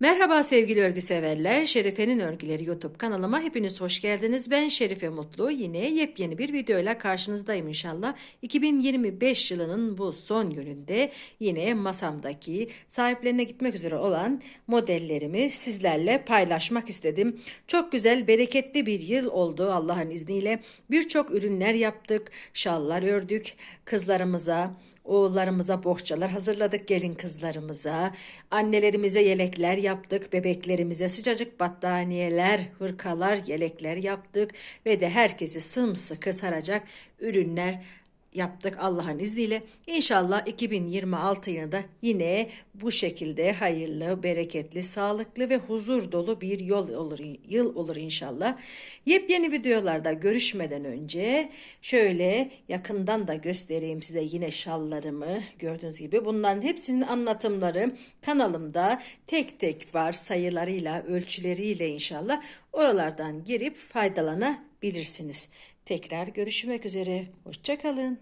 Merhaba sevgili örgü severler. Şerife'nin Örgüleri YouTube kanalıma hepiniz hoş geldiniz. Ben Şerife Mutlu. Yine yepyeni bir videoyla karşınızdayım inşallah. 2025 yılının bu son gününde yine masamdaki sahiplerine gitmek üzere olan modellerimi sizlerle paylaşmak istedim. Çok güzel, bereketli bir yıl oldu Allah'ın izniyle. Birçok ürünler yaptık, şallar ördük kızlarımıza. Oğullarımıza bohçalar hazırladık gelin kızlarımıza. Annelerimize yelekler yaptık. Bebeklerimize sıcacık battaniyeler, hırkalar, yelekler yaptık. Ve de herkesi sımsıkı saracak ürünler yaptık Allah'ın izniyle. İnşallah 2026 yılında yine bu şekilde hayırlı, bereketli, sağlıklı ve huzur dolu bir yol olur, yıl olur inşallah. Yepyeni videolarda görüşmeden önce şöyle yakından da göstereyim size yine şallarımı gördüğünüz gibi. Bunların hepsinin anlatımları kanalımda tek tek var sayılarıyla, ölçüleriyle inşallah. Oralardan girip faydalanabilirsiniz. Tekrar görüşmek üzere. Hoşçakalın.